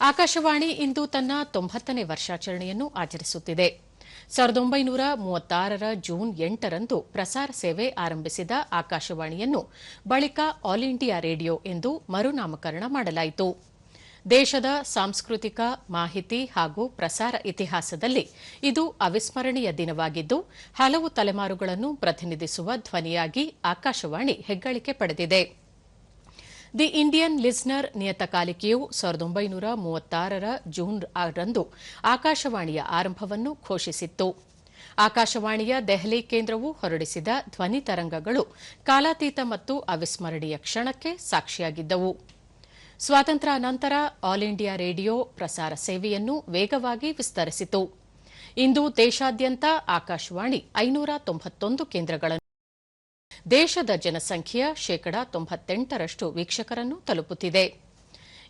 ಆಕಾಶವಾಣಿ ಇಂದು ತನ್ನ ತೊಂಬತ್ತನೇ ವರ್ಷಾಚರಣೆಯನ್ನು ಆಚರಿಸುತ್ತಿದೆ. ಸಾವಿರದ ಒಂಬೈನೂರ ಮೂವತ್ತಾರರ ಜೂನ್ ಎಂಟರಂದು ಪ್ರಸಾರ ಸೇವೆ ಆರಂಭಿಸಿದ ಆಕಾಶವಾಣಿಯನ್ನು ಬಳಿಕ ಆಲ್ ಇಂಡಿಯಾ ರೇಡಿಯೋ ಎಂದು ಮರುನಾಮಕರಣ ಮಾಡಲಾಯಿತು. ದೇಶದ ಸಾಂಸ್ಕೃತಿಕ, ಮಾಹಿತಿ ಹಾಗೂ ಪ್ರಸಾರ ಇತಿಹಾಸದಲ್ಲಿ ಇದು ಅವಿಸ್ಮರಣೀಯ ದಿನವಾಗಿದ್ದು, ಹಲವು ತಲೆಮಾರುಗಳನ್ನು ಪ್ರತಿನಿಧಿಸುವ ಧ್ವನಿಯಾಗಿ ಆಕಾಶವಾಣಿ ಹೆಗ್ಗಳಿಕೆ ಪಡೆದಿದೆ. ದಿ ಇಂಡಿಯನ್ ಲಿಸ್ನರ್ ನಿಯತಕಾಲಿಕೆಯು ಸಾವಿರದ ಒಂಬೈನೂರ ಮೂವತ್ತಾರರ ಜೂನ್ ರಂದು ಆಕಾಶವಾಣಿಯ ಆರಂಭವನ್ನು ಘೋಷಿಸಿತ್ತು. ಆಕಾಶವಾಣಿಯ ದೆಹಲಿ ಕೇಂದ್ರವು ಹೊರಡಿಸಿದ ಧ್ವನಿ ತರಂಗಗಳು ಕಾಲಾತೀತ ಮತ್ತು ಅವಿಸ್ಮರಣೀಯ ಕ್ಷಣಕ್ಕೆ ಸಾಕ್ಷಿಯಾಗಿದ್ದವು. ಸ್ವಾತಂತ್ರ್ಯ ನಂತರ ಆಲ್ ಇಂಡಿಯಾ ರೇಡಿಯೋ ಪ್ರಸಾರ ಸೇವೆಯನ್ನು ವೇಗವಾಗಿ ವಿಸ್ತರಿಸಿತು. ಇಂದು ದೇಶಾದ್ಯಂತ ಆಕಾಶವಾಣಿ ಐನೂರ ತೊಂಬತ್ತೊಂದು ಕೇಂದ್ರಗಳನ್ನು ದೇಶದ ಜನಸಂಖ್ಯೆಯ ಶೇಕಡಾ ತೊಂಬತ್ತೆಂಟರಷ್ಟು ವೀಕ್ಷಕರನ್ನು ತಲುಪುತ್ತಿದೆ.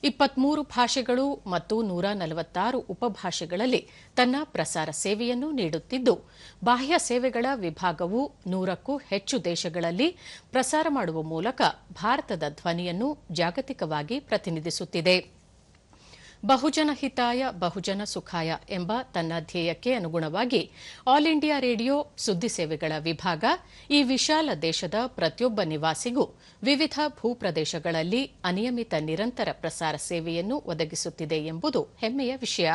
ಇಪ್ಪತ್ಮೂರು ಭಾಷೆಗಳು ಮತ್ತು ನೂರ ನಲವತ್ತಾರು ಉಪಭಾಷೆಗಳಲ್ಲಿ ತನ್ನ ಪ್ರಸಾರ ಸೇವೆಯನ್ನು ನೀಡುತ್ತಿದ್ದು, ಬಾಹ್ಯ ಸೇವೆಗಳ ವಿಭಾಗವು ನೂರಕ್ಕೂ ಹೆಚ್ಚು ದೇಶಗಳಲ್ಲಿ ಪ್ರಸಾರ ಮಾಡುವ ಮೂಲಕ ಭಾರತದ ಧ್ವನಿಯನ್ನು ಜಾಗತಿಕವಾಗಿ ಪ್ರತಿನಿಧಿಸುತ್ತಿದೆ. ಬಹುಜನ ಹಿತಾಯ, ಬಹುಜನ ಸುಖಾಯ ಎಂಬ ತನ್ನ ಧ್ಯೇಯಕ್ಕೆ ಅನುಗುಣವಾಗಿ ಆಲ್ ಇಂಡಿಯಾ ರೇಡಿಯೋ ಸುದ್ದಿ ಸೇವೆಗಳ ವಿಭಾಗ ಈ ವಿಶಾಲ ದೇಶದ ಪ್ರತಿಯೊಬ್ಬ ನಿವಾಸಿಗೂ ವಿವಿಧ ಭೂಪ್ರದೇಶಗಳಲ್ಲಿ ಅನಿಯಮಿತ ನಿರಂತರ ಪ್ರಸಾರ ಸೇವೆಯನ್ನು ಒದಗಿಸುತ್ತಿದೆ ಎಂಬುದು ಹೆಮ್ಮೆಯ ವಿಷಯ.